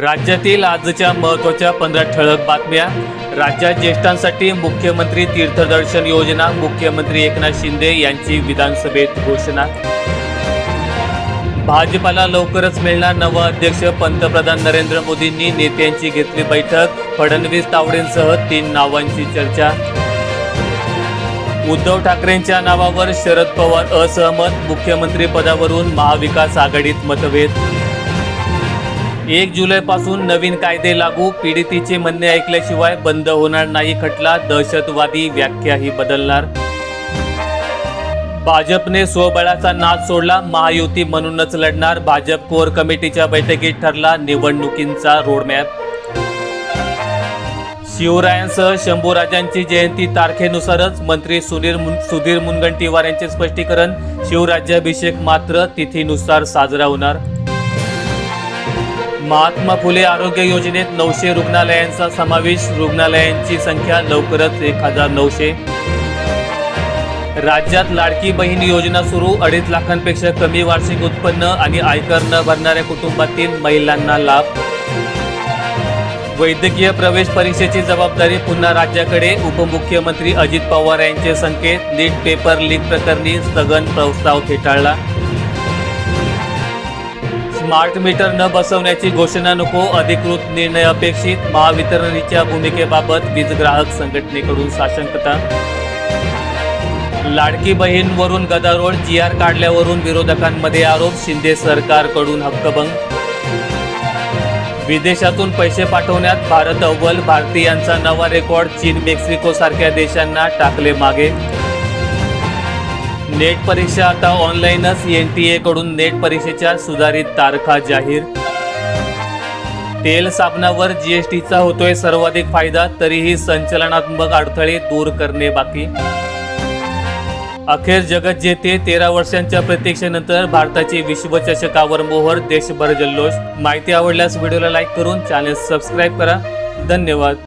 राज्यातील आजच्या महत्त्वाच्या पंधरा ठळक बातम्या. राज्यात ज्येष्ठांसाठी मुख्यमंत्री तीर्थदर्शन योजना मुख्यमंत्री एकनाथ शिंदे यांची विधानसभेत घोषणा. भाजपाला लवकरच मिळणार नवा अध्यक्ष पंतप्रधान नरेंद्र मोदींनी नेत्यांची घेतली बैठक. फडणवीस तावडेंसह तीन नावांची चर्चा. उद्धव ठाकरेंच्या नावावर शरद पवार असहमत मुख्यमंत्री पदावरून महाविकास आघाडीत मतभेद. एक जुलैपासून नवीन कायदे लागू पीडितीचे म्हणणे ऐकल्याशिवाय बंद होणार नाही खटला दहशतवादी व्याख्याही बदलणार. भाजपने स्वबळाचा नाद सोडला महायुती म्हणूनच लढणार. भाजप कोर कमिटीच्या बैठकीत ठरला निवडणुकींचा रोडमॅप शिवरायांसह शंभूराजांची जयंती तारखेनुसारच मंत्री सुधीर मुन- सुधीर मुनगंटीवार यांचे स्पष्टीकरण शिवराज्याभिषेक मात्र तिथीनुसार साजरा होणार. महात्मा फुले आरोग्य योजनेत नऊशे रुग्णालयांचा समावेश. रुग्णालयांची संख्या लवकरच एक हजार नऊशे. राज्यात लाडकी बहीण योजना सुरू. अडीच लाखांपेक्षा कमी वार्षिक उत्पन्न आणि आयकर न भरणाऱ्या कुटुंबातील महिलांना लाभ. वैद्यकीय प्रवेश परीक्षेची जबाबदारी पुन्हा राज्याकडे. उपमुख्यमंत्री अजित पवार यांचे संकेत. नीट पेपर लीक प्रकरणी स्थगन प्रस्ताव फेटाळला. स्मार्ट मीटर न बसवण्याची घोषणा नको अधिकृत निर्णय अपेक्षित. महावितरणीच्या भूमिकेबाबत वीज ग्राहक संघटनेकडून साशंकता. लाडकी बहीणवरून गदारोळ जी आर काढल्यावरून विरोधकांमध्ये आरोप शिंदे सरकारकडून हक्कभंग. विदेशातून पैसे पाठवण्यात भारत अव्वल भारतीयांचा नवा रेकॉर्ड चीन मेक्सिको सारख्या देशांना टाकले मागे. नेट परीक्षा आता ऑनलाईनच एन टी कडून नेट परीक्षेच्या सुधारित तारखा जाहीर. तेल साबणावर जीएसटीचा होतोय सर्वाधिक फायदा तरीही संचलनात्मक अडथळे दूर करणे बाकी. अखेर जगत जेते तेरा वर्षांच्या प्रतीक्षेनंतर भारताची विश्वचषकावर मोहर देशभर जल्लोष. माहिती आवडल्यास व्हिडिओला लाईक करून चॅनल सबस्क्राईब करा. धन्यवाद.